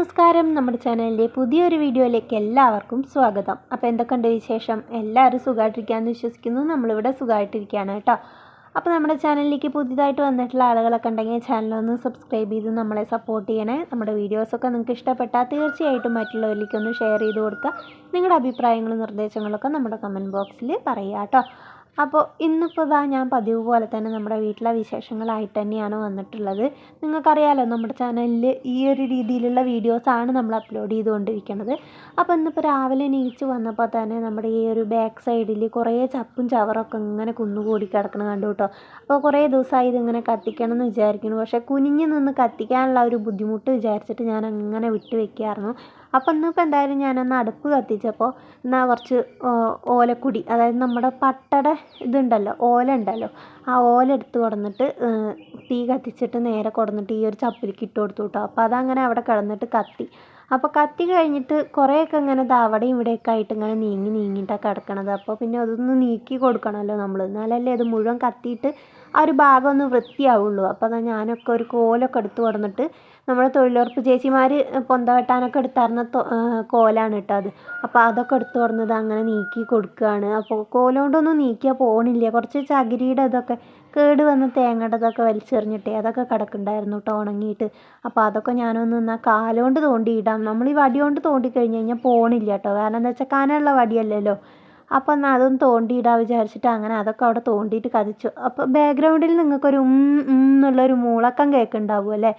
നമസ്കാരം. നമ്മുടെ ചാനലിന്റെ പുതിയൊരു വീഡിയോയിലേക്ക് എല്ലാവർക്കും സ്വാഗതം. അപ്പോൾ എന്തൊക്കെയുണ്ട് വിശേഷം? എല്ലാവരും സുഖമായിട്ടിരിക്കാമെന്ന് വിശ്വസിക്കുന്നു. നമ്മളിവിടെ സുഖമായിട്ടിരിക്കുകയാണ് കേട്ടോ. അപ്പോൾ നമ്മുടെ ചാനലിലേക്ക് പുതിയതായിട്ട് വന്നിട്ടുള്ള ആളുകളൊക്കെ ഉണ്ടെങ്കിൽ ചാനലൊന്ന് സബ്സ്ക്രൈബ് ചെയ്ത് നമ്മളെ സപ്പോർട്ട് ചെയ്യണേ. നമ്മുടെ വീഡിയോസൊക്കെ നിങ്ങൾക്ക് ഇഷ്ടപ്പെട്ടാൽ തീർച്ചയായിട്ടും മറ്റുള്ളവരിലേക്ക് ഒന്ന് ഷെയർ ചെയ്ത് കൊടുക്കുക. നിങ്ങളുടെ അഭിപ്രായങ്ങളും നിർദ്ദേശങ്ങളൊക്കെ നമ്മുടെ കമന്റ് ബോക്സിൽ പറയുക കേട്ടോ. അപ്പോൾ ഇന്നിപ്പോൾ ഇതാ ഞാൻ പതിവ് പോലെ തന്നെ നമ്മുടെ വീട്ടിലെ വിശേഷങ്ങളായിട്ട് തന്നെയാണ് വന്നിട്ടുള്ളത്. നിങ്ങൾക്കറിയാലോ നമ്മുടെ ചാനലിൽ ഈ ഒരു രീതിയിലുള്ള വീഡിയോസാണ് നമ്മൾ അപ്ലോഡ് ചെയ്തുകൊണ്ടിരിക്കുന്നത്. അപ്പോൾ ഇന്നിപ്പോൾ രാവിലെ എണീച്ച് വന്നപ്പോൾ തന്നെ നമ്മുടെ ഈ ഒരു ബാക്ക് സൈഡിൽ കുറേ ചപ്പും ചവറൊക്കെ ഇങ്ങനെ കുന്നുകൂടി കിടക്കണം കണ്ടു കേട്ടോ. അപ്പോൾ കുറേ ദിവസമായി ഇതിങ്ങനെ കത്തിക്കണം എന്ന് വിചാരിക്കുന്നു. പക്ഷേ കുനിഞ്ഞ് നിന്ന് കത്തിക്കാനുള്ള ഒരു ബുദ്ധിമുട്ട് വിചാരിച്ചിട്ട് ഞാൻ അങ്ങനെ വിട്ട് വെക്കായിരുന്നു. അപ്പോൾ ഇന്നിപ്പോൾ എന്തായാലും ഞാനൊന്ന് അടുപ്പ് കത്തിച്ചപ്പോൾ എന്നാൽ കുറച്ച് ഓലക്കുടി അതായത് നമ്മുടെ പട്ടയുടെ ഇതുണ്ടല്ലോ ഓല ഉണ്ടല്ലോ ആ ഓല എടുത്ത് കൊടുന്നിട്ട് തീ കത്തിച്ചിട്ട് നേരെ കൊടുന്നിട്ട് ഈ ഒരു ചപ്പിലേക്ക് ഇട്ട് കൊടുത്തു കേട്ടോ. അപ്പോൾ അതങ്ങനെ അവിടെ കിടന്നിട്ട് കത്തി. അപ്പോൾ കത്തി കഴിഞ്ഞിട്ട് കുറേയൊക്കെ ഇങ്ങനെ അവിടെയും ഇവിടെയൊക്കെ ആയിട്ട് ഇങ്ങനെ നീങ്ങി നീങ്ങിയിട്ടാണ് കിടക്കണത്. അപ്പോൾ പിന്നെ അതൊന്ന് നീക്കി കൊടുക്കണമല്ലോ നമ്മൾ എന്നാലല്ലേ അത് മുഴുവൻ കത്തിയിട്ട് ആ ഒരു ഭാഗം ഒന്ന് വൃത്തിയാവുള്ളൂ. അപ്പോൾ അതാ ഞാനൊക്കെ ഒരു കോലൊക്കെ എടുത്ത് കൊടുന്നിട്ട് നമ്മുടെ തൊഴിലുറപ്പ് ചേച്ചിമാർ പൊന്ത വെട്ടാനൊക്കെ എടുത്തായിരുന്ന കോലാണ് കേട്ടോ അത്. അപ്പോൾ അതൊക്കെ എടുത്ത് കൊടുന്നത് അങ്ങനെ നീക്കി കൊടുക്കുകയാണ് അപ്പോൾ കോലോണ്ടൊന്നും നീക്കിയാൽ പോകണില്ല കുറച്ച് ചകിരിയുടെ ഇതൊക്കെ കേട് വന്ന തേങ്ങയുടെ ഇതൊക്കെ വലിച്ചെറിഞ്ഞിട്ടേ അതൊക്കെ കിടക്കുന്നുണ്ടായിരുന്നു കേട്ടോ ഉണങ്ങിയിട്ട്. അപ്പോൾ അതൊക്കെ ഞാനൊന്ന് എന്നാൽ കാലുകൊണ്ട് തോണ്ടിയിടാം. നമ്മൾ ഈ വടി കൊണ്ട് തോണ്ടി കഴിഞ്ഞ് കഴിഞ്ഞാൽ പോണില്ല കേട്ടോ. കാരണം എന്താ വെച്ചാൽ കനമുള്ള വടിയല്ലല്ലോ. അപ്പോൾ എന്നാൽ അതൊന്ന് തോണ്ടിയിടാൻ വിചാരിച്ചിട്ട് അങ്ങനെ അതൊക്കെ അവിടെ തോണ്ടിയിട്ട് കതിച്ചു അപ്പോൾ ബാക്ക്ഗ്രൗണ്ടിൽ നിങ്ങൾക്കൊരു ഉം എന്നുള്ളൊരു മൂളക്കം കേൾക്കുന്നുണ്ടാവും അല്ലേ?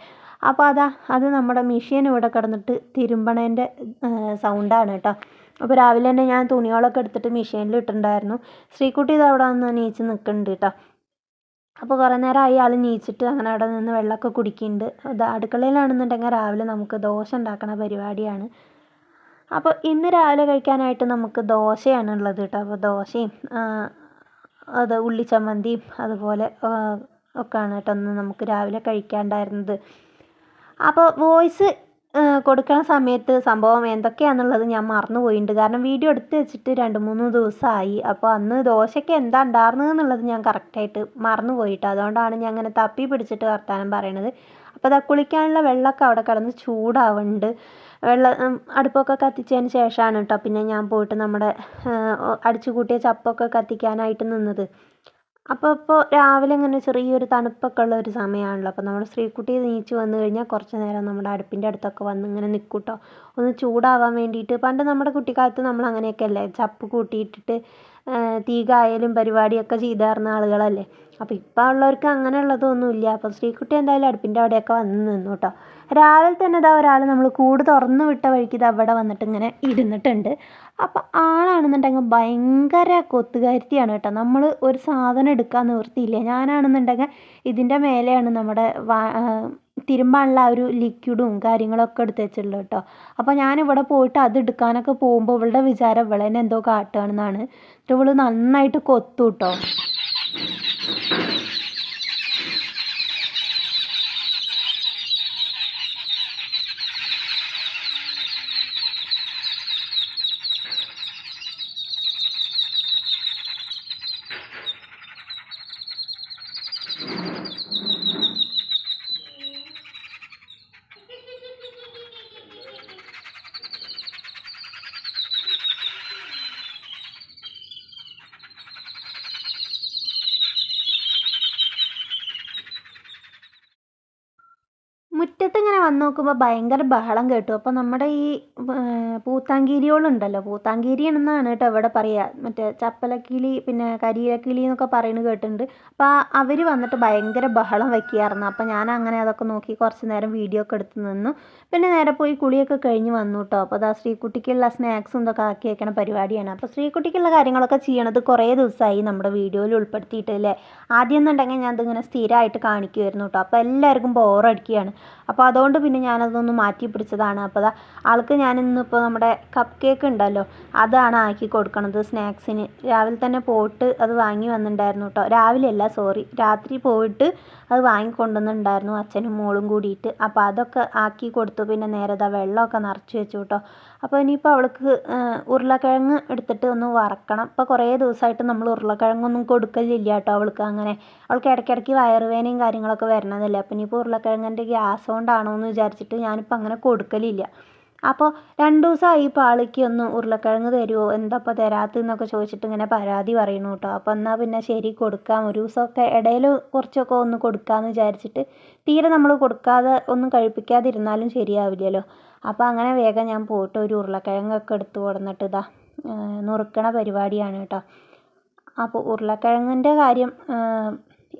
അപ്പോൾ അതാ അത് നമ്മുടെ മെഷീൻ ഇവിടെ കിടന്നിട്ട് തിരുമ്പണേന്റെ സൗണ്ടാണ് കേട്ടോ. അപ്പോൾ രാവിലെ തന്നെ ഞാൻ തുണികളൊക്കെ എടുത്തിട്ട് മെഷീനിൽ ഇട്ടിട്ടുണ്ടായിരുന്നു. ശ്രീക്കുട്ടി ഇത് അവിടെ വന്ന് നീച്ച് നിൽക്കുന്നുണ്ട് കേട്ടോ. അപ്പോൾ കുറേ നേരമായി ആൾ നീച്ചിട്ട് അങ്ങനെ അവിടെ നിന്ന് വെള്ളമൊക്കെ കുടിക്കുന്നുണ്ട് അടുക്കളയിലാണെന്നുണ്ടെങ്കിൽ രാവിലെ നമുക്ക് ദോശ ഉണ്ടാക്കണ പരിപാടിയാണ്. അപ്പോൾ ഇന്ന് രാവിലെ കഴിക്കാനായിട്ട് നമുക്ക് ദോശയാണ് ഉള്ളത് കേട്ടോ. അപ്പോൾ ദോശയും അത് ഉള്ളിച്ചമ്മന്തിയും അതുപോലെ ഒക്കെയാണ് കേട്ടോ അന്ന് നമുക്ക് രാവിലെ കഴിക്കാനുണ്ടായിരുന്നത് അപ്പോൾ വോയിസ് കൊടുക്കണ സമയത്ത് സംഭവം എന്തൊക്കെയാണെന്നുള്ളത് ഞാൻ മറന്നുപോയിട്ടുണ്ട് കാരണം വീഡിയോ എടുത്ത് വെച്ചിട്ട് രണ്ട് മൂന്ന് ദിവസമായി അപ്പോൾ അന്ന് ദോശയ്ക്ക് എന്താ ഉണ്ടായിരുന്നത് എന്നുള്ളത് ഞാൻ കറക്റ്റായിട്ട് മറന്നുപോയിട്ട് അതുകൊണ്ടാണ് ഞാൻ അങ്ങനെ തപ്പി പിടിച്ചിട്ട് വർത്താനം പറയണത്. അപ്പോൾ അത് കുളിക്കാനുള്ള വെള്ളമൊക്കെ അവിടെ കിടന്ന് ചൂടാവുന്നുണ്ട് വെള്ളം അടുപ്പൊക്കെ കത്തിച്ചതിന് ശേഷമാണ് കേട്ടോ പിന്നെ ഞാൻ പോയിട്ട് നമ്മുടെ അടിച്ചു കൂട്ടിയ ചപ്പൊക്കെ കത്തിക്കാനായിട്ട് നിന്നത്. അപ്പോൾ ഇപ്പോൾ രാവിലെ ഇങ്ങനെ ചെറിയൊരു തണുപ്പൊക്കെ ഉള്ള ഒരു സമയമാണല്ലോ അപ്പോൾ നമ്മുടെ ശ്രീക്കുട്ടി നീച്ച് വന്നു കഴിഞ്ഞാൽ കുറച്ച് നേരം നമ്മുടെ അടുപ്പിന്റെ അടുത്തൊക്കെ വന്ന് ഇങ്ങനെ നിൽക്കൂട്ടോ കേട്ടോ ഒന്ന് ചൂടാവാൻ വേണ്ടിയിട്ട് പണ്ട് നമ്മുടെ കുട്ടിക്കാലത്ത് നമ്മൾ അങ്ങനെയൊക്കെ അല്ലേ? ചപ്പ് കൂട്ടിയിട്ടിട്ട് തീ കായലും പരിപാടിയൊക്കെ ചെയ്തായിരുന്ന ആളുകളല്ലേ? അപ്പോൾ ഇപ്പോൾ ഉള്ളവർക്ക് അങ്ങനെ ഉള്ളതൊന്നുമില്ല അപ്പോൾ ശ്രീക്കുട്ടി എന്തായാലും അടുപ്പിന്റെ അവിടെയൊക്കെ വന്ന് നിന്നു കേട്ടോ രാവിലെ തന്നെ ഇതാ ഒരാൾ നമ്മൾ കൂട് തുറന്നു വിട്ട വഴിക്ക് ഇത് അവിടെ വന്നിട്ട് ഇങ്ങനെ ഇരുന്നിട്ടുണ്ട്. അപ്പോൾ ആളാണെന്നുണ്ടെങ്കിൽ ഭയങ്കര കൊത്തുകാരിത്തിയാണ് കേട്ടോ. നമ്മൾ ഒരു സാധനം എടുക്കാൻ നിവൃത്തിയില്ല. ഞാനാണെന്നുണ്ടെങ്കിൽ ഇതിന്റെ മേലെയാണ് നമ്മുടെ തിരുമ്പാനുള്ള ഒരു ലിക്വിഡും കാര്യങ്ങളൊക്കെ എടുത്ത് വെച്ചിട്ടുള്ളത് കേട്ടോ. അപ്പോൾ ഇവിടെ പോയിട്ട് അത് എടുക്കാനൊക്കെ പോകുമ്പോൾ ഇവളുടെ വിചാരം ഇവളെന്നെ എന്തോ കാട്ടുകയാണെന്നാണ്. ഇവൾ നന്നായിട്ട് കൊത്തു കേട്ടോ മുറ്റത്ത് ഇങ്ങനെ വന്ന് നോക്കുമ്പോൾ ഭയങ്കര ബഹളം കേട്ടു. അപ്പോൾ നമ്മുടെ ഈ പൂത്താങ്കീരികളുണ്ടല്ലോ പൂത്താങ്കീരി എന്നാണ് കേട്ടോ ഇവിടെ പറയുക മറ്റേ ചപ്പലക്കിളി പിന്നെ കരിയിലക്കിളി എന്നൊക്കെ പറയുന്നത് കേട്ടിട്ടുണ്ട്. അപ്പോൾ അവർ വന്നിട്ട് ഭയങ്കര ബഹളം വയ്ക്കുകയായിരുന്നു അപ്പോൾ ഞാൻ അങ്ങനെ അതൊക്കെ നോക്കി കുറച്ച് നേരം വീഡിയോ ഒക്കെ എടുത്ത് നിന്നു. പിന്നെ നേരെ പോയി കുളിയൊക്കെ കഴിഞ്ഞ് വന്നു കേട്ടോ. അപ്പോൾ അതാ ശ്രീകുട്ടിക്കുള്ള സ്നാക്സും ഇതൊക്കെ ആക്കി വയ്ക്കണ പരിപാടിയാണ്. അപ്പോൾ ശ്രീകുട്ടിക്കുള്ള കാര്യങ്ങളൊക്കെ ചെയ്യണത് കുറേ ദിവസമായി നമ്മുടെ വീഡിയോയിൽ ഉൾപ്പെടുത്തിയിട്ട് അല്ലേ? ആദ്യം എന്നുണ്ടെങ്കിൽ ഞാൻ ഇതിങ്ങനെ സ്ഥിരമായിട്ട് കാണിക്കുമായിരുന്നു കേട്ടോ. അപ്പോൾ എല്ലാവർക്കും ബോറടിക്കുകയാണ് അപ്പോൾ അതുകൊണ്ട് പിന്നെ ഞാനതൊന്ന് മാറ്റി പിടിച്ചതാണ്. അപ്പോൾ ആൾക്ക് ഞാൻ ഇന്നിപ്പോൾ നമ്മുടെ കപ്പ് കേക്ക് ഉണ്ടല്ലോ അതാണ് ആക്കി കൊടുക്കണത്. സ്നാക്സിന് രാവിലെ തന്നെ പോയിട്ട് അത് വാങ്ങി വന്നിട്ടുണ്ടായിരുന്നു കേട്ടോ. രാവിലെയല്ല സോറി രാത്രി പോയിട്ട് അത് വാങ്ങിക്കൊണ്ടുവന്നിട്ടുണ്ടായിരുന്നു അച്ഛനും മോളും കൂടിയിട്ട്. അപ്പോൾ അതൊക്കെ ആക്കി കൊടുത്തു. പിന്നെ നേരെ ഇതാ വെള്ളമൊക്കെ നിറച്ച് വെച്ചു കേട്ടോ. അപ്പോൾ ഇനിയിപ്പോൾ അവൾക്ക് ഉരുളക്കിഴങ്ങ് എടുത്തിട്ട് ഒന്ന് വറക്കണം. ഇപ്പോൾ കുറേ ദിവസമായിട്ട് നമ്മൾ ഉരുളക്കിഴങ്ങൊന്നും കൊടുക്കലില്ല കേട്ടോ അവൾക്ക് അങ്ങനെ. അവൾക്ക് ഇടയ്ക്കിടയ്ക്ക് വയറുവേദനയും കാര്യങ്ങളൊക്കെ വരണതല്ലേ. അപ്പോൾ ഇനിയിപ്പോൾ ഉരുളക്കിഴങ്ങിന്റെ ഗ്യാസ് കൊണ്ടാണോ എന്ന് വിചാരിച്ചിട്ട് ഞാനിപ്പോൾ അങ്ങനെ കൊടുക്കലില്ല. അപ്പോൾ രണ്ട് ദിവസമായി ഇപ്പോൾ ആൾക്ക് ഒന്ന് ഉരുളക്കിഴങ്ങ് തരുമോ എന്താ ഇപ്പോൾ തരാത്തതെന്നൊക്കെ ചോദിച്ചിട്ട് ഇങ്ങനെ പരാതി പറയണു കേട്ടോ അപ്പോൾ എന്നാൽ പിന്നെ ശരി കൊടുക്കാം. ഒരു ദിവസമൊക്കെ ഇടയിൽ കുറച്ചൊക്കെ ഒന്ന് കൊടുക്കാമെന്ന് വിചാരിച്ചിട്ട് തീരെ നമ്മൾ കൊടുക്കാതെ ഒന്നും കഴിപ്പിക്കാതിരുന്നാലും ശരിയാവില്ലല്ലോ. അപ്പോൾ അങ്ങനെ വേഗം ഞാൻ പോയിട്ട് ഒരു ഉരുളക്കിഴങ്ങൊക്കെ എടുത്ത് കൊടുന്നിട്ട് ഇതാ നുറുക്കണ പരിപാടിയാണ് കേട്ടോ അപ്പോൾ ഉരുളക്കിഴങ്ങിന്റെ കാര്യം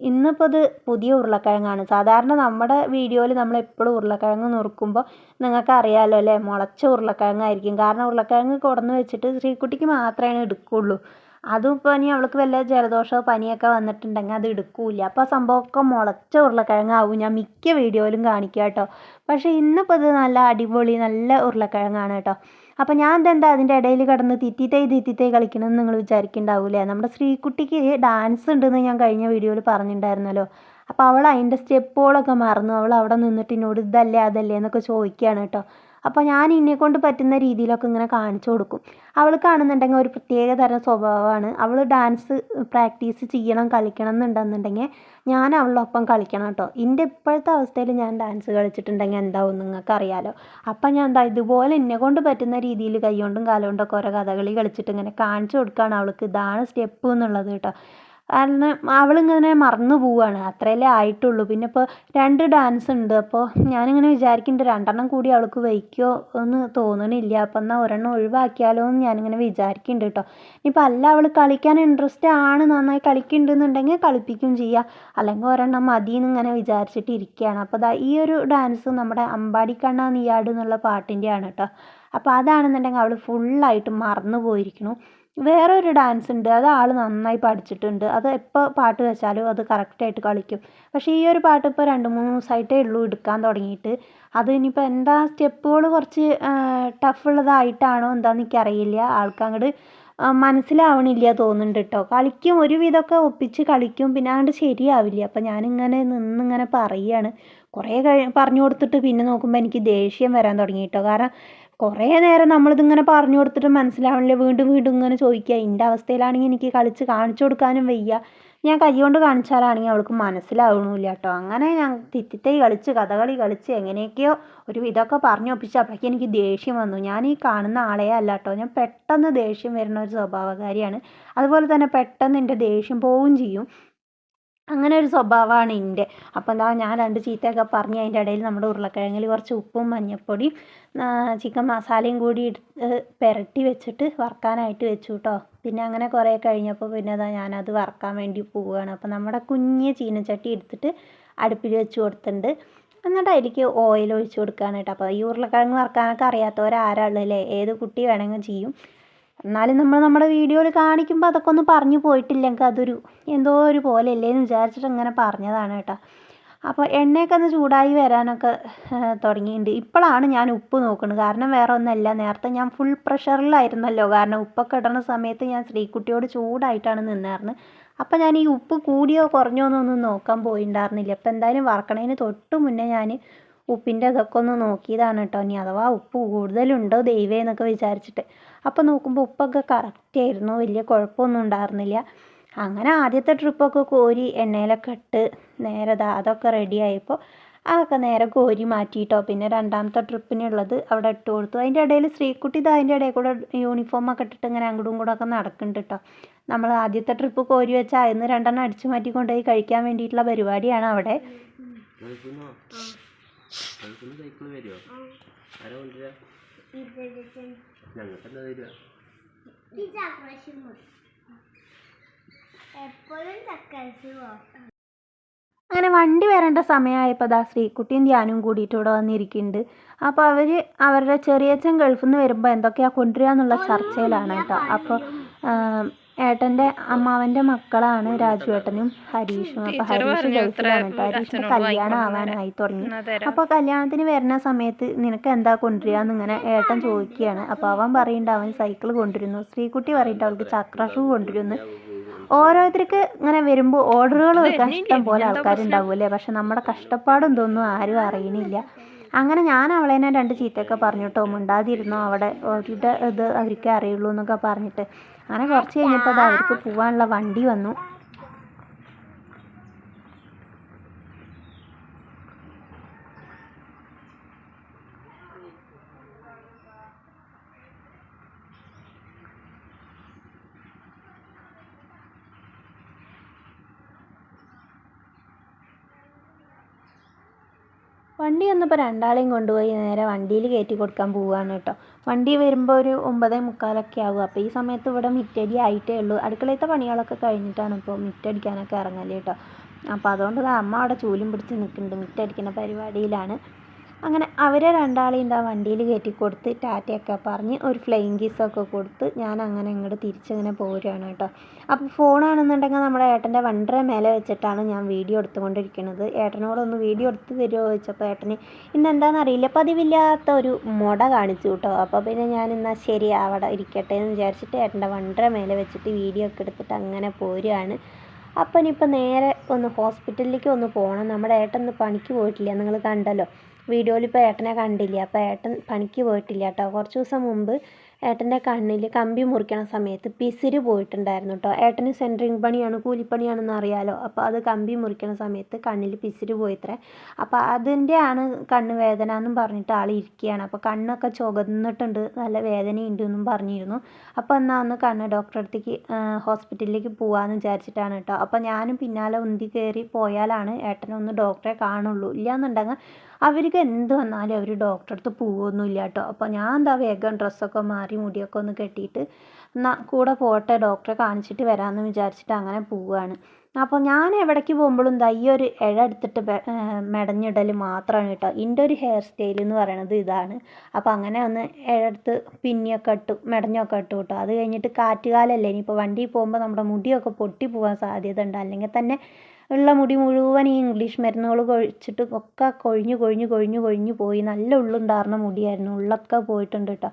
ഇന്നിപ്പോൾ ഇത് പുതിയ ഉരുളക്കിഴങ്ങാണ്. സാധാരണ നമ്മുടെ വീഡിയോയിൽ നമ്മൾ എപ്പോഴും ഉരുളക്കിഴങ്ങ് നുറുക്കുമ്പോൾ നിങ്ങൾക്ക് അറിയാമല്ലോ അല്ലേ? മുളച്ച ഉരുളക്കിഴങ്ങായിരിക്കും. കാരണം ഉരുളക്കിഴങ്ങ് കൊടുന്ന് വെച്ചിട്ട് ശ്രീക്കുട്ടിക്ക് മാത്രമേ എടുക്കുള്ളൂ. അതും ഇപ്പോൾ ഇനി അവൾക്ക് വല്ല ജലദോഷമോ പനിയൊക്കെ വന്നിട്ടുണ്ടെങ്കിൽ അത് എടുക്കൂല. അപ്പോൾ ആ സംഭവമൊക്കെ മുളച്ച ഉരുളക്കിഴങ്ങാവും. ഞാൻ മിക്ക വീഡിയോയിലും കാണിക്കുക കേട്ടോ. പക്ഷേ ഇന്നിപ്പോൾ ഇത് നല്ല അടിപൊളി നല്ല ഉരുളക്കിഴങ്ങാണ് കേട്ടോ. അപ്പോൾ ഞാൻ എന്താ അതിന്റെ ഇടയിൽ കിടന്ന് തിത്തിത്തൈ തിത്തിത്തൈ കളിക്കണമെന്ന് നിങ്ങൾ വിചാരിക്കുന്നുണ്ടാവില്ലേ നമ്മുടെ ശ്രീകുട്ടിക്ക് ഡാൻസ് ഉണ്ടെന്ന് ഞാൻ കഴിഞ്ഞ വീഡിയോയിൽ പറഞ്ഞിട്ടുണ്ടായിരുന്നല്ലോ അപ്പോൾ അവൾ അതിന്റെ സ്റ്റെപ്പുകളൊക്കെ മറന്നു. അവൾ അവിടെ നിന്നിട്ട് എന്നോട് ഇതല്ലേ അതല്ലേ എന്നൊക്കെ ചോദിക്കുകയാണ് കേട്ടോ. അപ്പോൾ ഞാൻ എന്നെ കൊണ്ട് പറ്റുന്ന രീതിയിലൊക്കെ ഇങ്ങനെ കാണിച്ചു കൊടുക്കും. അവൾ കാണുന്നുണ്ടെങ്കിൽ ഒരു പ്രത്യേക തരം സ്വഭാവമാണ്. അവൾ ഡാൻസ് പ്രാക്ടീസ് ചെയ്യണം കളിക്കണം എന്നുണ്ടെന്നുണ്ടെങ്കിൽ ഞാൻ അവളോടൊപ്പം കളിക്കണം കേട്ടോ. എന്റെ ഇപ്പോഴത്തെ അവസ്ഥയിൽ ഞാൻ ഡാൻസ് കളിച്ചിട്ടുണ്ടെങ്കിൽ എന്താവും നിങ്ങൾക്ക് അറിയാലോ. അപ്പം ഞാൻ എന്താ ഇതുപോലെ എന്നെ കൊണ്ട് പറ്റുന്ന രീതിയിൽ കൈകൊണ്ടും കാലുകൊണ്ടൊക്കെ ഓരോ കഥകളി കളിച്ചിട്ട് ഇങ്ങനെ കാണിച്ചു കൊടുക്കുകയാണ് അവൾക്ക്. ഇതാണ് സ്റ്റെപ്പ് എന്നുള്ളത് കേട്ടോ. കാരണം അവളിങ്ങനെ മറന്നു പോവുകയാണ് അത്രയല്ലേ ആയിട്ടുള്ളൂ. പിന്നെ ഇപ്പോൾ രണ്ട് ഡാൻസ് ഉണ്ട്. അപ്പോൾ ഞാനിങ്ങനെ വിചാരിക്കുന്നുണ്ട് രണ്ടെണ്ണം കൂടി അവൾക്ക് വയ്ക്കുമോ എന്ന് തോന്നണില്ല. അപ്പം എന്നാൽ ഒരെണ്ണം ഒഴിവാക്കിയാലോ എന്ന് ഞാനിങ്ങനെ വിചാരിക്കുന്നുണ്ട് കേട്ടോ ഇനിയിപ്പോൾ അല്ല അവൾ കളിക്കാൻ ഇൻട്രസ്റ്റ് ആണ്. നന്നായി കളിക്കുന്നുണ്ടെന്നുണ്ടെങ്കിൽ കളിപ്പിക്കും ചെയ്യുക അല്ലെങ്കിൽ ഒരെണ്ണം മതി എന്നിങ്ങനെ വിചാരിച്ചിട്ട് ഇരിക്കുകയാണ് അപ്പോൾ ദാ ഈ ഒരു ഡാൻസ് നമ്മുടെ അമ്പാടി കണ്ണ നീയാട് എന്നുള്ള പാട്ടിന്റെയാണ് കേട്ടോ അപ്പോൾ അതാണെന്നുണ്ടെങ്കിൽ അവൾ ഫുള്ളായിട്ട് മറന്നു പോയിരിക്കുന്നു വേറൊരു ഡാൻസ് ഉണ്ട്. അത് ആൾ നന്നായി പഠിച്ചിട്ടുണ്ട്. അത് എപ്പോൾ പാട്ട് വെച്ചാലും അത് കറക്റ്റായിട്ട് കളിക്കും. പക്ഷേ ഈ ഒരു പാട്ട് ഇപ്പോൾ രണ്ട് മൂന്ന് ദിവസമായിട്ടേ ഉള്ളൂ എടുക്കാൻ തുടങ്ങിയിട്ട്. അത് ഇനിയിപ്പോൾ എന്താ സ്റ്റെപ്പുകൾ കുറച്ച് ടഫ് ഉള്ളതായിട്ടാണോ എന്താണെന്ന് എനിക്കറിയില്ല. ആൾക്ക് മനസ്സിലാവണില്ല തോന്നുന്നുണ്ട് കേട്ടോ കളിക്കും ഒരു വിധമൊക്കെ ഒപ്പിച്ച് കളിക്കും. പിന്നെ അങ്ങോട്ട് ശരിയാവില്ല. അപ്പോൾ ഞാനിങ്ങനെ നിന്നിങ്ങനെ പറയുകയാണ് കുറേ കഴി പറഞ്ഞു കൊടുത്തിട്ട് പിന്നെ നോക്കുമ്പോൾ എനിക്ക് ദേഷ്യം വരാൻ തുടങ്ങി കേട്ടോ കാരണം കുറേ നേരം നമ്മളിതിങ്ങനെ പറഞ്ഞു കൊടുത്തിട്ട് മനസ്സിലാവണില്ല. വീണ്ടും വീണ്ടും ഇങ്ങനെ ചോദിക്കുക. എന്റെ അവസ്ഥയിലാണെങ്കിൽ എനിക്ക് കളിച്ച് കാണിച്ചു കൊടുക്കാനും വയ്യ. ഞാൻ കൈ കൊണ്ട് കാണിച്ചാലാണെങ്കിൽ അവൾക്ക് മനസ്സിലാവണമില്ല കേട്ടോ അങ്ങനെ ഞാൻ തിത്തിത്തൈ കളിച്ച് കഥകളി കളിച്ച് എങ്ങനെയൊക്കെയോ ഒരു വിധമൊക്കെ പറഞ്ഞു ഒപ്പിച്ച് അപ്പോഴേക്കും എനിക്ക് ദേഷ്യം വന്നു. ഞാൻ ഈ കാണുന്ന ആളെ അല്ല കേട്ടോ ഞാൻ പെട്ടെന്ന് ദേഷ്യം വരുന്ന ഒരു സ്വഭാവകാരിയാണ്. അതുപോലെ തന്നെ പെട്ടെന്ന് എന്റെ ദേഷ്യം പോവുകയും ചെയ്യും. അങ്ങനെ ഒരു സ്വഭാവമാണ് എന്റെ അപ്പോൾ എന്താ ഞാൻ രണ്ട് ചീത്തയൊക്കെ പറഞ്ഞ് അതിന്റെ ഇടയിൽ നമ്മുടെ ഉരുളക്കിഴങ്ങിൽ കുറച്ച് ഉപ്പും മഞ്ഞൾപ്പൊടിയും ചിക്കൻ മസാലയും കൂടി എടുത്ത് പുരട്ടി വെച്ചിട്ട് വറക്കാനായിട്ട് വെച്ചു കേട്ടോ പിന്നെ അങ്ങനെ കുറേ കഴിഞ്ഞപ്പോൾ പിന്നെ അതാ ഞാനത് വറക്കാൻ വേണ്ടി പോവുകയാണ്. അപ്പോൾ നമ്മുടെ കുഞ്ഞ് ചീനച്ചട്ടി എടുത്തിട്ട് അടുപ്പിൽ വെച്ച് കൊടുത്തിട്ടുണ്ട്. എന്നിട്ട് അതിലേക്ക് ഓയിൽ ഒഴിച്ച് കൊടുക്കുകയാണ് കേട്ടോ അപ്പോൾ ഈ ഉരുളക്കിഴങ്ങ് വറക്കാനൊക്കെ അറിയാത്തവരാരാളല്ലേ ഏത് കുട്ടി വേണമെങ്കിൽ ചെയ്യും. എന്നാലും നമ്മൾ നമ്മുടെ വീഡിയോയിൽ കാണിക്കുമ്പോൾ അതൊക്കെ ഒന്ന് പറഞ്ഞു പോയിട്ടില്ലെങ്കിൽ അതൊരു എന്തോ ഒരു പോലെയല്ലേ എന്ന് വിചാരിച്ചിട്ട് അങ്ങനെ പറഞ്ഞതാണ് കേട്ടോ. അപ്പോൾ എണ്ണയൊക്കെ ഒന്ന് ചൂടായി വരാനൊക്കെ തുടങ്ങിയിട്ടുണ്ട്. ഇപ്പോഴാണ് ഞാൻ ഉപ്പ് നോക്കുന്നത്. കാരണം വേറെ ഒന്നല്ല നേരത്തെ ഞാൻ ഫുൾ പ്രഷറിലായിരുന്നല്ലോ കാരണം ഉപ്പൊക്കെ ഇടുന്ന സമയത്ത് ഞാൻ ശ്രീകുട്ടിയോട് ചൂടായിട്ടാണ് നിന്നായിരുന്നത്. അപ്പം ഞാൻ ഈ ഉപ്പ് കൂടിയോ കുറഞ്ഞോ എന്നൊന്നും നോക്കാൻ പോയിണ്ടായിരുന്നില്ല. അപ്പം എന്തായാലും വറക്കണതിന് തൊട്ട് മുന്നേ ഞാൻ ഉപ്പിന്റെ ഇതൊക്കെ ഒന്ന് നോക്കിയതാണ് കേട്ടോ. ഇനി അഥവാ ഉപ്പ് കൂടുതലുണ്ടോ ദൈവേ എന്നൊക്കെ വിചാരിച്ചിട്ട്. അപ്പോൾ നോക്കുമ്പോൾ ഉപ്പൊക്കെ കറക്റ്റ് ആയിരുന്നു. വലിയ കുഴപ്പമൊന്നും ഉണ്ടായിരുന്നില്ല. അങ്ങനെ ആദ്യത്തെ ട്രിപ്പൊക്കെ കോരി എണ്ണയിലൊക്കെ ഇട്ട് നേരെ ദാ അതൊക്കെ റെഡിയായപ്പോൾ അതൊക്കെ നേരെ കോരി മാറ്റിയിട്ടോ പിന്നെ രണ്ടാമത്തെ ട്രിപ്പിനുള്ളത് അവിടെ ഇട്ട് കൊടുത്തു. അതിന്റെ ഇടയിൽ ശ്രീക്കുട്ടി ഇത് അതിന്റെ ഇടയിൽ കൂടെ യൂണിഫോമൊക്കെ ഇട്ടിട്ട് ഇങ്ങനെ അങ്ങോട്ടും കൂടെ ഒക്കെ നടക്കുന്നുണ്ട് കേട്ടോ നമ്മൾ ആദ്യത്തെ ട്രിപ്പ് കോരി വെച്ച അതിന്ന് രണ്ടെണ്ണം അടിച്ചു മാറ്റി കൊണ്ടുപോയി കഴിക്കാൻ വേണ്ടിയിട്ടുള്ള പരിപാടിയാണ് അവിടെ. സൈക്കിൾ വരുമോ ആരാ കൊണ്ടുവരാ? ഞങ്ങൾക്ക് എന്താ തരിക അങ്ങനെ വണ്ടി വരേണ്ട സമയമായപ്പോൾ ദാ ശ്രീക്കുട്ടിയും ധ്യാനും കൂടിയിട്ട് ഇവിടെ വന്നിരിക്കുന്നുണ്ട്. അപ്പോൾ അവർ അവരുടെ ചെറിയച്ഛൻ ഗൾഫിൽ നിന്ന് വരുമ്പോൾ എന്തൊക്കെയാണ് കൊണ്ടുവരിക എന്നുള്ള ചർച്ചയിലാണ് കേട്ടോ. അപ്പോൾ ഏട്ടന്റെ അമ്മാവന്റെ മക്കളാണ് രാജു ഏട്ടനും ഹരീഷും. അപ്പോൾ ഹരീഷ് ഗൾഫിലാണ് കേട്ടോ. ഹരീഷിന്റെ കല്യാണം ആവാനായി തുടങ്ങി. അപ്പോൾ കല്യാണത്തിന് വരുന്ന സമയത്ത് നിനക്ക് എന്താ കൊണ്ടുവരികയെന്ന് ഇങ്ങനെ ഏട്ടൻ ചോദിക്കുകയാണ്. അപ്പോൾ അവൻ പറയുന്നുണ്ട് അവൻ സൈക്കിൾ കൊണ്ടുവരുന്നു. ശ്രീകുട്ടി പറയുന്നുണ്ട് അവൾക്ക് ചക്ര ഷൂ കൊണ്ടുവരുന്നു. ഓരോരുത്തർക്ക് ഇങ്ങനെ വരുമ്പോൾ ഓർഡറുകൾ വെക്കാൻ ഇഷ്ടം പോലെ ആൾക്കാരുണ്ടാവൂലേ പക്ഷെ നമ്മുടെ കഷ്ടപ്പാടും ഇതൊന്നും ആരും അറിയണില്ല. അങ്ങനെ ഞാൻ അവളെ അവളേനെ രണ്ട് ചീത്തയൊക്കെ പറഞ്ഞു കേട്ടോ മിണ്ടാതിരുന്നോ അവിടെ? അവരുടെ ഇത് അവർക്കേ അറിയുള്ളൂ എന്നൊക്കെ പറഞ്ഞിട്ട്. അങ്ങനെ കുറച്ച് കഴിഞ്ഞപ്പോൾ അത് അവർക്ക് പോകാനുള്ള വണ്ടി വന്നു. വണ്ടി വന്നപ്പോൾ രണ്ടാളെയും കൊണ്ടുപോയി നേരെ വണ്ടിയിൽ കയറ്റി കൊടുക്കാൻ പോവുകയാണ് കേട്ടോ. വണ്ടി വരുമ്പോൾ ഒരു ഒമ്പതേ മുക്കാലൊക്കെ ആകും അപ്പോൾ ഈ സമയത്ത് ഇവിടെ മിറ്റടി ആയിട്ടേ ഉള്ളൂ. അടുക്കളയിലത്തെ പണികളൊക്കെ കഴിഞ്ഞിട്ടാണ് ഇപ്പോൾ മിറ്റടിക്കാനൊക്കെ ഇറങ്ങൽ കേട്ടോ. അപ്പോൾ അതുകൊണ്ട് അമ്മ അവിടെ ചൂലും പിടിച്ച് നിൽക്കുന്നുണ്ട് മിറ്റടിക്കുന്ന പരിപാടിയിലാണ്. അങ്ങനെ അവരെ രണ്ടാളെയും എന്താ വണ്ടിയിൽ കയറ്റി കൊടുത്ത് ടാറ്റയൊക്കെ പറഞ്ഞ് ഒരു ഫ്ലൈയിങ് കിസ്സൊക്കെ കൊടുത്ത് ഞാൻ അങ്ങനെ ഇങ്ങോട്ട് തിരിച്ചിങ്ങനെ പോരുകയാണ് കേട്ടോ. അപ്പോൾ ഫോണാണെന്നുണ്ടെങ്കിൽ നമ്മുടെ ഏട്ടന്റെ വണ്ടര മേലെ വെച്ചിട്ടാണ് ഞാൻ വീഡിയോ എടുത്തുകൊണ്ടിരിക്കുന്നത്. ഏട്ടനോടൊന്ന് വീഡിയോ എടുത്ത് തരുമോ ചോദിച്ചപ്പോൾ ഏട്ടന് ഇന്ന് എന്താണെന്നറിയില്ല പതിവില്ലാത്ത ഒരു മുട കാണിച്ചു കേട്ടോ. അപ്പോൾ പിന്നെ ഞാൻ എന്നാൽ ശരി അവിടെ ഇരിക്കട്ടെ എന്ന് വിചാരിച്ചിട്ട് ഏട്ടന്റെ വണ്ടര മേലെ വെച്ചിട്ട് വീഡിയോ ഒക്കെ എടുത്തിട്ട് അങ്ങനെ പോരുകയാണ് അപ്പം ഇനിയിപ്പോൾ നേരെ ഒന്ന് ഹോസ്പിറ്റലിലേക്ക് ഒന്ന് പോകണം നമ്മുടെ ഏട്ടൻ പണിക്ക് പോയിട്ടില്ല നിങ്ങൾ കണ്ടല്ലോ. വീഡിയോയിൽ ഇപ്പോൾ ഏട്ടനെ കണ്ടില്ല. അപ്പോൾ ഏട്ടൻ പണിക്ക് പോയിട്ടില്ല കേട്ടോ. കുറച്ച് ദിവസം മുമ്പ് ഏട്ടന്റെ കണ്ണിൽ കമ്പി മുറിക്കണ സമയത്ത് പിസിര് പോയിട്ടുണ്ടായിരുന്നു കേട്ടോ ഏട്ടന് സെന്ററിങ് പണിയാണ് കൂലിപ്പണിയാണെന്ന് അറിയാലോ. അപ്പോൾ അത് കമ്പി മുറിക്കണ സമയത്ത് കണ്ണിൽ പിസിര് പോയിത്രേ. അപ്പോൾ അതിന്റെ ആണ് കണ്ണ് വേദന എന്നും പറഞ്ഞിട്ട് ആൾ ഇരിക്കുകയാണ് അപ്പോൾ കണ്ണൊക്കെ ചുവന്നിട്ടുണ്ട് നല്ല വേദനയുണ്ട് എന്നും പറഞ്ഞിരുന്നു. അപ്പോൾ എന്നാൽ ഒന്ന് കണ്ണ് ഡോക്ടറെ അടുത്തേക്ക് ഹോസ്പിറ്റലിലേക്ക് പോകാമെന്ന് വിചാരിച്ചിട്ടാണ് കേട്ടോ അപ്പോൾ ഞാനും പിന്നാലെ ഉന്തി കയറി പോയാലാണ് ഏട്ടനൊന്ന് ഡോക്ടറെ കാണുള്ളൂ. ഇല്ലയെന്നുണ്ടെങ്കിൽ അവർക്ക് എന്ത് വന്നാലും അവർ ഡോക്ടറെ അടുത്ത് പോവുമൊന്നുമില്ല കേട്ടോ അപ്പോൾ ഞാൻ എന്താ വേഗം ഡ്രസ്സൊക്കെ മാറി മുടിയൊക്കെ ഒന്ന് കെട്ടിയിട്ട് എന്നാൽ കൂടെ പോട്ടെ ഡോക്ടറെ കാണിച്ചിട്ട് വരാമെന്ന് വിചാരിച്ചിട്ട് അങ്ങനെ പോവുകയാണ് അപ്പോൾ ഞാൻ എവിടേക്ക് പോകുമ്പോഴും ദാ ഈ ഒരു ഇഴ എടുത്തിട്ട് മെടഞ്ഞിടൽ മാത്രമാണ് കേട്ടോ. എന്റെ ഒരു ഹെയർ സ്റ്റൈൽ എന്ന് പറയണത് ഇതാണ്. അപ്പോൾ അങ്ങനെ ഒന്ന് ഇഴ എടുത്ത് പിന്നിയൊക്കെ ഇട്ടു മെടഞ്ഞൊക്കെ ഇട്ടു കേട്ടോ. അത് കഴിഞ്ഞിട്ട് കാറ്റുകാലല്ലേ ഇനിയിപ്പോൾ വണ്ടിയിൽ പോകുമ്പോൾ നമ്മുടെ മുടിയൊക്കെ പൊട്ടി പോകാൻ സാധ്യത ഉണ്ട്. അല്ലെങ്കിൽ തന്നെ ഉള്ള മുടി മുഴുവൻ ഈ ഇംഗ്ലീഷ് മരുന്നുകൾ കൊഴിച്ചിട്ട് ഒക്കെ കൊഴിഞ്ഞ് കൊഴിഞ്ഞ് കൊഴിഞ്ഞ് കൊഴിഞ്ഞ് പോയി. നല്ല ഉള്ളുണ്ടായിരുന്ന മുടിയായിരുന്നു. ഉള്ളൊക്കെ പോയിട്ടുണ്ട് കേട്ടോ.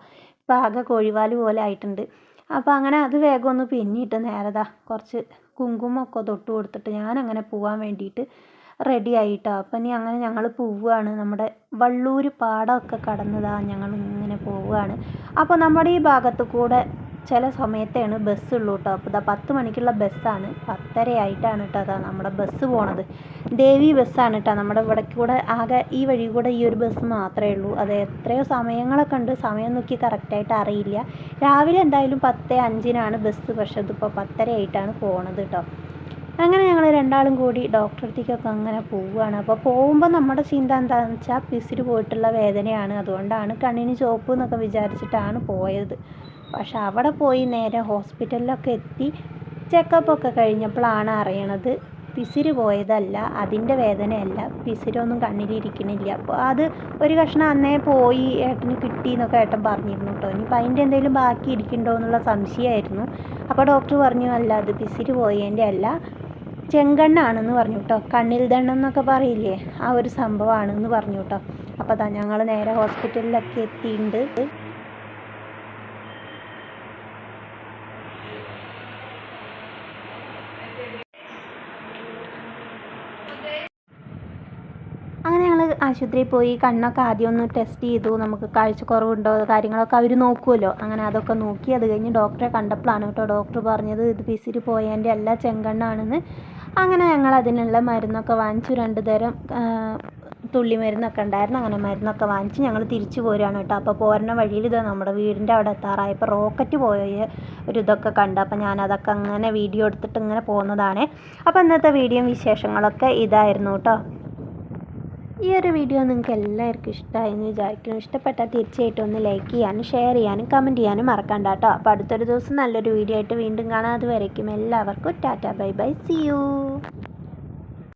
ആകെ കോഴിവാൽ പോലെ ആയിട്ടുണ്ട്. അപ്പോൾ അങ്ങനെ അത് വേഗം ഒന്ന് പിന്നിട്ട് നേരതാ കുറച്ച് കുങ്കുമൊക്കെ തൊട്ട് കൊടുത്തിട്ട് ഞാൻ അങ്ങനെ പോകാൻ വേണ്ടിയിട്ട് റെഡി ആയിട്ടോ. അപ്പം ഇനി അങ്ങനെ ഞങ്ങൾ പോവുകയാണ് നമ്മുടെ വള്ളൂർ പാടമൊക്കെ കടന്നതാ ഞങ്ങൾ ഇങ്ങനെ പോവുകയാണ് അപ്പോൾ നമ്മുടെ ഈ ഭാഗത്ത് കൂടെ ചില സമയത്താണ് ബസ് ഉള്ളൂ കേട്ടോ. അപ്പോൾ ഇതാ പത്ത് മണിക്കുള്ള ബസ്സാണ്. പത്തര ആയിട്ടാണ് കേട്ടോ അതാ നമ്മുടെ ബസ് പോണത്. ദേവി ബസ്സാണ് കേട്ടോ. നമ്മുടെ ഇവിടെ കൂടെ ആകെ ഈ വഴി കൂടെ ഈ ഒരു ബസ് മാത്രമേ ഉള്ളൂ. അത് എത്രയോ സമയങ്ങളൊക്കെ ഉണ്ട്. സമയം നോക്കി കറക്റ്റായിട്ട് അറിയില്ല. രാവിലെ എന്തായാലും പത്ത് അഞ്ചിനാണ് ബസ് പക്ഷേ ഇതിപ്പോൾ പത്തര ആയിട്ടാണ് പോണത് കേട്ടോ. അങ്ങനെ ഞങ്ങൾ രണ്ടാളും കൂടി ഡോക്ടറെ അടുത്തേക്കൊക്കെ അങ്ങനെ പോവുകയാണ്. അപ്പോൾ പോകുമ്പോൾ നമ്മുടെ ചിന്ത എന്താണെന്ന് വെച്ചാൽ പിസിൽ പോയിട്ടുള്ള വേദനയാണ്. അതുകൊണ്ടാണ് കണ്ണിന് ചുവപ്പ് എന്നൊക്കെ വിചാരിച്ചിട്ടാണ് പോയത്. പക്ഷെ അവിടെ പോയി നേരെ ഹോസ്പിറ്റലിലൊക്കെ എത്തി ചെക്കപ്പൊക്കെ കഴിഞ്ഞപ്പോഴാണ് അറിയണത് പിസിര് പോയതല്ല അതിന്റെ വേദനയല്ല പിസിരൊന്നും കണ്ണിലിരിക്കണില്ല. അപ്പോൾ അത് ഒരു കഷ്ണം അന്നേ പോയി ഏട്ടന് കിട്ടി എന്നൊക്കെ ഏട്ടൻ പറഞ്ഞിരുന്നു കേട്ടോ. ഇനിയിപ്പോൾ അതിന്റെ എന്തെങ്കിലും ബാക്കി ഇരിക്കുന്നുണ്ടോ എന്നുള്ള സംശയമായിരുന്നു. അപ്പോൾ ഡോക്ടർ പറഞ്ഞു അല്ല അത് പിസിര് പോയതിന്റെ അല്ല ചെങ്കണ്ണാണെന്ന് പറഞ്ഞു കേട്ടോ. കണ്ണിൽ ദണ്ണം എന്നൊക്കെ പറയില്ലേ ആ ഒരു സംഭവമാണെന്ന് പറഞ്ഞു കേട്ടോ. അപ്പോൾ ഞങ്ങൾ നേരെ ഹോസ്പിറ്റലിലൊക്കെ എത്തിയിട്ടുണ്ട് അങ്ങനെ ഞങ്ങൾ ആശുപത്രിയിൽ പോയി കണ്ണൊക്കെ ആദ്യം ഒന്ന് ടെസ്റ്റ് ചെയ്തു. നമുക്ക് കാഴ്ചക്കുറവുണ്ടോ? കാര്യങ്ങളൊക്കെ അവർ നോക്കുമല്ലോ അങ്ങനെ അതൊക്കെ നോക്കി അത് കഴിഞ്ഞ് ഡോക്ടറെ കണ്ടപ്പോഴാണ് കേട്ടോ ഡോക്ടർ പറഞ്ഞത് ഇത് പിസിരി പോയതിന്റെ അല്ല ചെങ്കണ്ണാണെന്ന്. അങ്ങനെ ഞങ്ങൾ അതിനുള്ള മരുന്നൊക്കെ വാങ്ങിച്ചു. രണ്ട് തരം തുള്ളി മരുന്നൊക്കെ ഉണ്ടായിരുന്നു. അങ്ങനെ മരുന്നൊക്കെ വാങ്ങിച്ച് ഞങ്ങൾ തിരിച്ചു പോരുകയാണ് കേട്ടോ. അപ്പോൾ പോരുന്ന വഴിയിൽ ഇത് നമ്മുടെ വീടിന്റെ അവിടെ എത്താറായപ്പോൾ റോക്കറ്റ് പോയ ഒരു ഇതൊക്കെ കണ്ടു. അപ്പോൾ ഞാനതൊക്കെ അങ്ങനെ വീഡിയോ എടുത്തിട്ട് ഇങ്ങനെ പോകുന്നതാണ്. അപ്പോൾ ഇന്നത്തെ വീഡിയോ വിശേഷങ്ങളൊക്കെ ഇതായിരുന്നു കേട്ടോ. ഈ ഒരു വീഡിയോ നിങ്ങൾക്ക് എല്ലാവർക്കും ഇഷ്ടമായി എന്ന് വിചാരിക്കുന്നു. ഇഷ്ടപ്പെട്ടാൽ തീർച്ചയായിട്ടും ഒന്ന് ലൈക്ക് ചെയ്യാനും ഷെയർ ചെയ്യാനും കമന്റ് ചെയ്യാനും മറക്കണ്ട കേട്ടോ. അപ്പോൾ അടുത്തൊരു ദിവസം നല്ലൊരു വീഡിയോ ആയിട്ട് വീണ്ടും കാണാം. അതുവരേക്കും എല്ലാവർക്കും tata bye bye see you